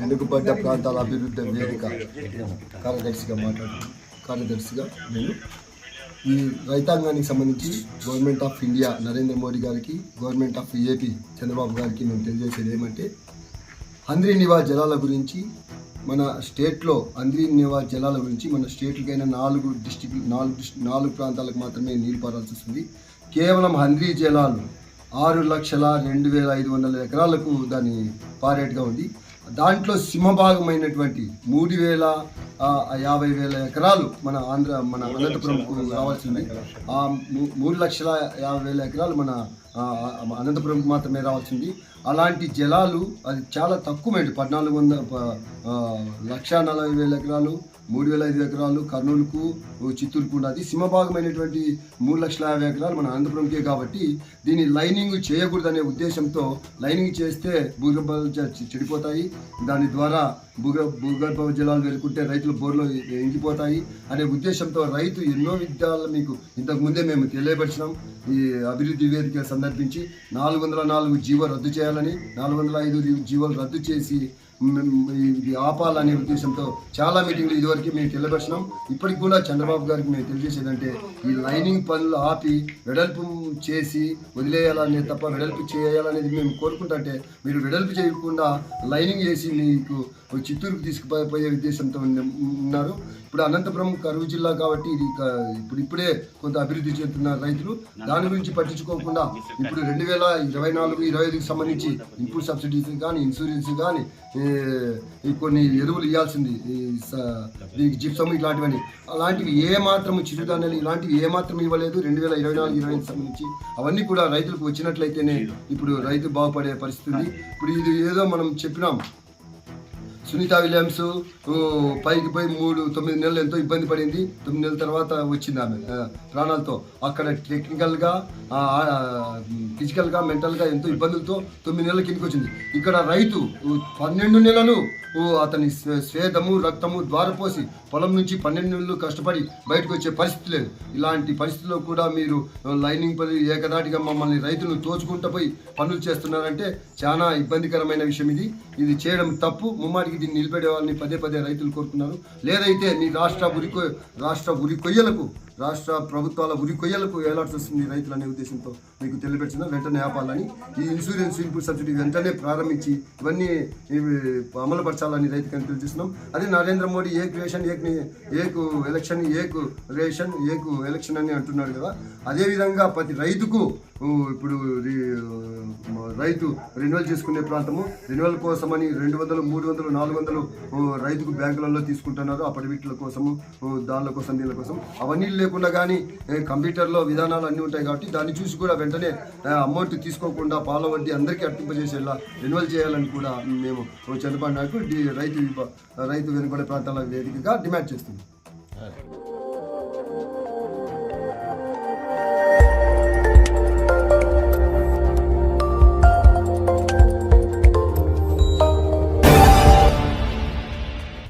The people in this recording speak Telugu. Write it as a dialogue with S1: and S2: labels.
S1: వెనుకబడ్డ ప్రాంతాల అభివృద్ధి వేదిక? కార్యదర్శిగా మాట్లాడు కార్యదర్శిగా నేను. ఈ రైతాంగానికి సంబంధించి government of India Narendra Modi గారికి గవర్నమెంట్ ఆఫ్ ఏపీ చంద్రబాబు గారికి మేము తెలియజేసేది ఏమంటే అంద్రి నివా జలాల గురించి మన స్టేట్లో అంద్రి నివా జలాల గురించి మన స్టేట్లకైనా నాలుగు డిస్టిక్ నాలుగు నాలుగు ప్రాంతాలకు మాత్రమే నీరు పారాల్సి వస్తుంది. కేవలం హంద్రీ జలాలు ఆరు లక్షల రెండు వేల ఐదు వందల ఎకరాలకు దాని పారేట్గా ఉంది. దాంట్లో సింహభాగమైనటువంటి మూడు వేల యాభై వేల ఎకరాలు మన ఆంధ్ర మన అనంతపురంకు రావాల్సింది. ఆ మూడు లక్షల యాభై వేల ఎకరాలు మన అనంతపురంకు మాత్రమే రావాల్సింది. అలాంటి జలాలు అది చాలా తక్కువైంది. పద్నాలుగు వంద ప- ఆ, లక్ష నలభై వేల ఎకరాలు మూడు వేల ఐదు ఎకరాలు కర్నూలుకు చిత్తూరుకు ఉన్నది. సింహభాగమైనటువంటి మూడు లక్షల యాభై ఎకరాలు మన అనంతపురంకే కాబట్టి దీన్ని లైనింగ్ చేయకూడదనే ఉద్దేశంతో లైనింగ్ చేస్తే భూగర్భ చెడిపోతాయి. దాని ద్వారా భూగ భూగర్భ జలాలు వెలుకుంటే రైతులు బోర్లు ఎంగిపోతాయి. అనే ఉద్దేశంతో రైతు ఎన్నో విధాలు మీకు ఇంతకు ముందే మేము తెలియపరిచినాం. ఈ అభివృద్ధి వేదిక సందర్భించి నాలుగు వందల నాలుగు జీవో రద్దు చేయాలని నాలుగు వందల ఐదు జీవోలు రద్దు చేసి ఇది ఆపాలనే ఉద్దేశంతో చాలా మీటింగ్లు ఇదివరకు మేము తెలియపరిచినాం ఇప్పటికి కూడా చంద్రబాబు గారికి మేము తెలియజేసేదంటే ఈ లైనింగ్ పనులు ఆపి వెడల్పు చేసి వదిలేయాలనే తప్ప వెడల్పు చేయాలనేది మేము కోరుకుంటుంటే మీరు వెడల్పు చేయకుండా లైనింగ్ చేసి మీకు చిత్తూరుకు తీసుకుపోయే ఉద్దేశంతో ఉన్నారు. ఇప్పుడు అనంతపురం కరువు జిల్లా కాబట్టి ఇది ఇప్పుడు ఇప్పుడే కొంత అభివృద్ధి చెందుతున్న రైతులు. దాని గురించి పట్టించుకోకుండా ఇప్పుడు రెండు వేల ఇరవై నాలుగు ఇరవై ఐదుకి సంబంధించి ఇన్పుట్ సబ్సిడీస్ కానీ ఇన్సూరెన్స్ కానీ ఈ కొన్ని ఎరువులు ఇవ్వాల్సింది ఈ స- దీనికి జిప్సమ్ ఇలాంటివన్నీ అలాంటివి ఏ మాత్రం చిరుధాన్యాలు ఇలాంటివి ఏ మాత్రం ఇవ్వలేదు. రెండు వేల ఇరవై నాలుగు ఇరవై ఐదు సంబంధించి అవన్నీ కూడా రైతులకు వచ్చినట్లయితేనే ఇప్పుడు రైతు బాగుపడే పరిస్థితి ఉంది. ఇప్పుడు ఇది ఏదో మనం చెప్పినాం. సునీత విలియమ్స్ పైకి పోయి మూడు తొమ్మిది నెలలు ఎంతో ఇబ్బంది పడింది. తొమ్మిది నెలల తర్వాత వచ్చింది ఆమె ప్రాణాలతో. అక్కడ టెక్నికల్గా ఫిజికల్గా మెంటల్గా ఎంతో ఇబ్బందులతో తొమ్మిది నెలల కిందకి వచ్చింది. ఇక్కడ రైతు పన్నెండు నెలలు అతని స్వే- స్వేదము రక్తము ద్వారపోసి పొలం నుంచి పన్నెండు నెలలు కష్టపడి బయటకు వచ్చే పరిస్థితి లేదు. ఇలాంటి పరిస్థితిలో కూడా మీరు లైనింగ్ పని ఏకదాటిగా మమ్మల్ని రైతులను తోచుకుంటూ పోయి పనులు చేస్తున్నారంటే చాలా ఇబ్బందికరమైన విషయం ఇది. ఇది చేయడం తప్పు. ముమ్మాటికి దీన్ని నిలబెడే వాళ్ళని పదే పదే రైతులు కోరుతున్నారు లేదైతే మీ రాష్ట్ర ఉరి రాష్ట్ర ఉరి కొయ్యలకు రాష్ట్ర ప్రభుత్వాల ఉరి కొయ్యలకు వేలాల్సి వస్తుంది రైతులు అనే ఉద్దేశంతో మీకు తెలియపెట్టిన వెంటనే ఆపాలని ఈ ఇన్సూరెన్స్ ఇన్పుట్ సబ్సిడీ వెంటనే ప్రారంభించి ఇవన్నీ అమలుపరచాలని రైతుకి తెలియజేస్తున్నాం. అదే నరేంద్ర మోడీ ఏక్ రేషన్ ఏక్ ఏకు ఎలక్షన్ ఏకు రేషన్ ఏకు ఎలక్షన్ అని అంటున్నాడు కదా. అదేవిధంగా ప్రతి రైతుకు ఇప్పుడు రి- రైతు రెన్యువల్ చేసుకునే ప్రాంతము రెన్యువల్ కోసమని రెండు వందలు మూడు వందలు నాలుగు వందలు రైతుకు బ్యాంకులలో తీసుకుంటున్నారు. అప్పటి వీటిల కోసము దానిల కోసం దీనిల కోసం. అవన్నీ లేకుండా కానీ కంప్యూటర్లో విధానాలు అన్నీ ఉంటాయి కాబట్టి దాన్ని చూసి కూడా వెంటనే అమౌంట్ తీసుకోకుండా పాల వడ్డీ అందరికీ అర్పింపజేసేలా రెన్యువల్ చేయాలని కూడా మేము చంద్రబాబు నాయుడు రైతు రైతు వెనుకబడే ప్రాంతాల వేదికగా డిమాండ్ చేస్తున్నాం.